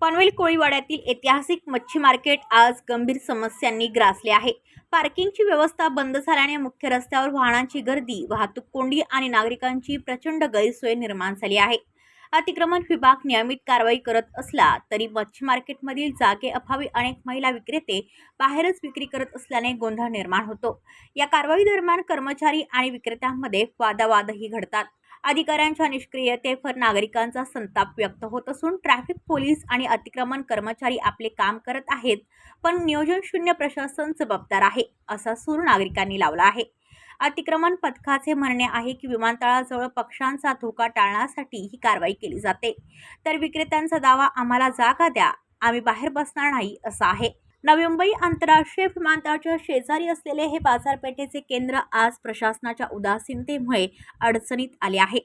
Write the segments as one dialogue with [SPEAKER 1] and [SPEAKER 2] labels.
[SPEAKER 1] पनवेल कोळीवाड्यातील ऐतिहासिक मच्छी मार्केट आज गंभीर समस्यांनी ग्रासले आहे. पार्किंगची व्यवस्था बंद झाल्याने मुख्य रस्त्यावर वाहनांची गर्दी वाहतूक कोंडी आणि नागरिकांची प्रचंड गैरसोय निर्माण झाली आहे. अतिक्रमण विभाग नियमित कारवाई करत असला तरी मच्छी मार्केटमधील जागे अभावी अनेक महिला विक्रेते बाहेरच विक्री करत असल्याने गोंधळ निर्माण होतो. या कारवाई दरम्यान कर्मचारी आणि विक्रेत्यांमध्ये वादावादही घडतात. अधिकाऱ्यांच्या निष्क्रियतेवर नागरिकांचा संताप व्यक्त होत असून ट्रॅफिक पोलीस आणि अतिक्रमण कर्मचारी आपले काम करत आहेत पण नियोजन शून्य प्रशासन जबाबदार आहे असा सूर नागरिकांनी लावला आहे. अतिक्रमण पथकाचे म्हणणे आहे की विमानतळाजवळ पक्ष्यांचा धोका टाळण्यासाठी ही कारवाई केली जाते. तर विक्रेत्यांचा दावा आम्हाला जागा द्या. आम्ही बाहेर बसणार नाही असा आहे. नवी मुंबई आंतरराष्ट्रीय विमानतळाच्या शेजारी असलेले हे बाजारपेठेचे केंद्र आज प्रशासनाच्या उदासीनतेमुळे अडचणीत आले आहे.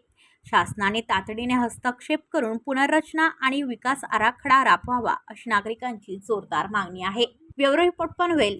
[SPEAKER 1] शासनाने तातडीने हस्तक्षेप करून पुनर्रचना आणि विकास आराखडा राबवावा अशी नागरिकांची जोरदार मागणी आहे. Bureau report Panvel.